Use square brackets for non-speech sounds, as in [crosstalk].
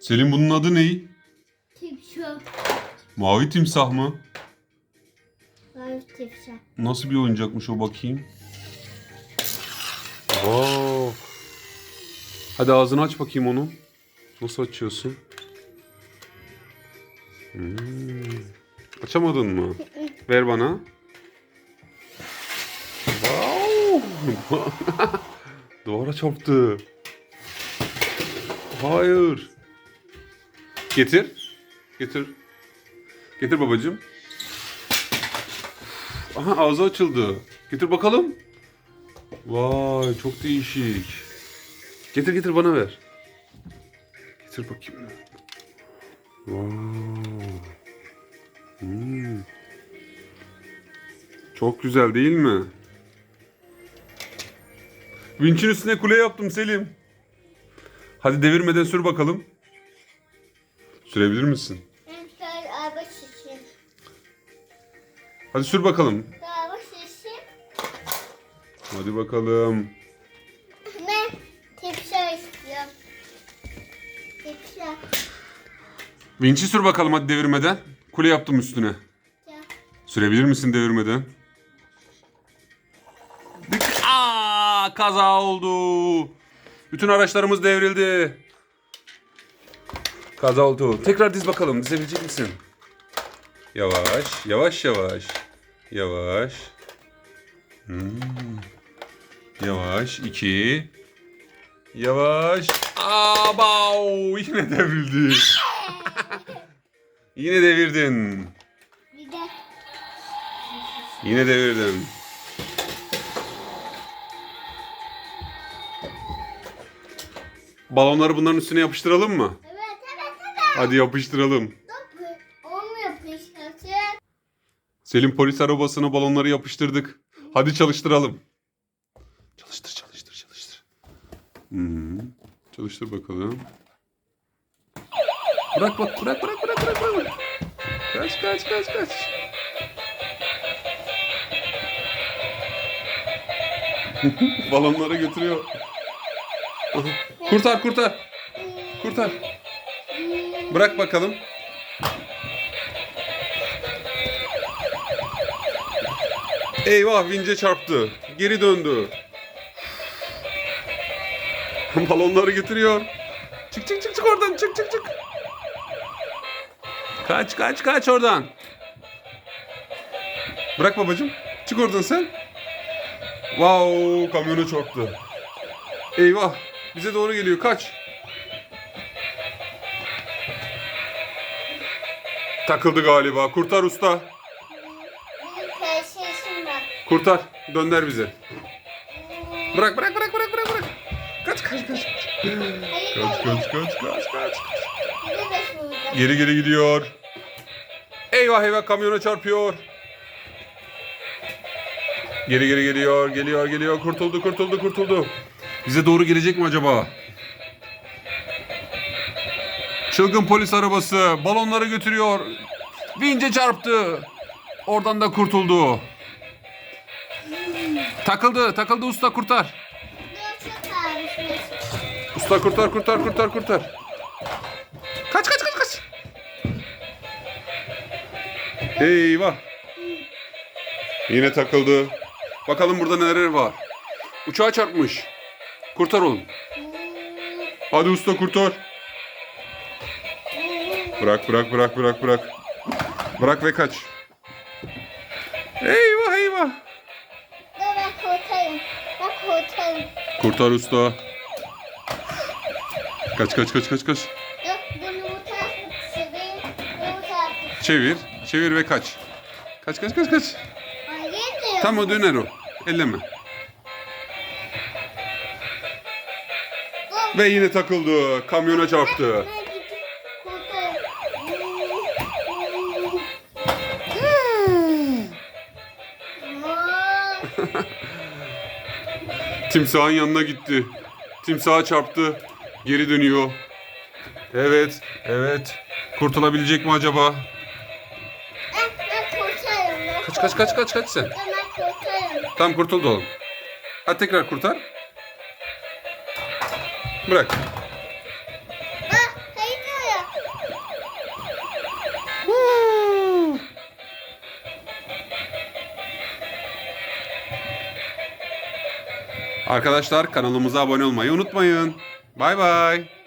Selim bunun adı ne? Tipşo. Mavi timsah mı? Mavi tipşo. Nasıl bir oyuncakmış o bakayım. Wow. Hadi ağzını aç bakayım onu. Nasıl açıyorsun? Hmm. Açamadın mı? [laughs] Ver bana. [laughs] Duvara çarptı. Hayır. Getir. Getir. Getir babacığım. Aha ağzı açıldı. Getir bakalım. Vay çok değişik. Getir getir bana ver. Getir bakayım. Vay. Hmm. Çok güzel değil mi? Vinçin üstüne kule yaptım Selim. Hadi devirmeden sür bakalım. Sürebilir misin? Ben şöyle araba şişi. Hadi sür bakalım. Araba şişi. Hadi bakalım. Ben tipşo istiyorum. Tipşo. Vinç'i sür bakalım hadi devirmeden. Kule yaptım üstüne. Ya. Sürebilir misin devirmeden? Aa, kaza oldu. Bütün araçlarımız devrildi. Kaza oldu. Tekrar diz bakalım. Dizebilecek misin? Yavaş, yavaş, yavaş. Yavaş. Hmm. Yavaş. iki. Yavaş. Abav. Yine devrildi. [laughs] Yine devirdin. Bir de Yine devirdin. Balonları bunların üstüne yapıştıralım mı? Hadi yapıştıralım. Onu yapıştırın. Selim polis arabasına balonları yapıştırdık. Hadi çalıştıralım. Çalıştır çalıştır çalıştır. Hmm. Çalıştır bakalım. Bırak bak bırak bırak bırak bırak bırak. Kaç kaç kaç kaç. [laughs] Balonları götürüyor. Kurtar kurtar. Kurtar. Bırak bakalım. Eyvah vince çarptı. Geri döndü. [laughs] Balonları getiriyor. Çık çık çık çık oradan çık çık çık. Kaç kaç kaç oradan. Bırak babacığım. Çık oradan sen. Wow kamyonu çarptı. Eyvah bize doğru geliyor kaç. Takıldı galiba. Kurtar usta. Kurtar. Dönder bize. Bırak bırak bırak bırak bırak bırak. Kaç kaç kaç. Kaç kaç kaç kaç kaç. Geri geri gidiyor. Eyvah eyvah kamyona çarpıyor. Geri geri geliyor, geliyor, geliyor. Kurtuldu, kurtuldu, kurtuldu. Bize doğru gelecek mi acaba? Çılgın polis arabası balonları götürüyor. Vince çarptı. Oradan da kurtuldu. Takıldı, takıldı usta kurtar. Usta kurtar, kurtar, kurtar, kurtar. Kaç, kaç, kaç, kaç. Eyvah. Yine takıldı. Bakalım burada neler var. Uçağa çarpmış. Kurtar oğlum. Hadi usta kurtar. Bırak bırak bırak bırak bırak. Bırak ve kaç. Eyvah eyvah. Dur ben kurtarım. Ben kurtarım. Kurtar usta. Kaç kaç kaç kaç kaç. Dur bunu bu tarafa çevireyim. Bunu bu tarafa Çevir. Çevir ve kaç. Kaç kaç kaç kaç. Hayır diyor. Tam o döner o. Elleme. Ve yine takıldı. Kamyona çarptı. Timsahın yanına gitti. Timsaha çarptı. Geri dönüyor. Evet. Evet. Kurtulabilecek mi acaba? Kaç kaç kaç kaç kaç sen. Ben ben kurtarım. Tam kurtuldu oğlum. Hadi tekrar kurtar. Bırak. Arkadaşlar kanalımıza abone olmayı unutmayın. Bay bay.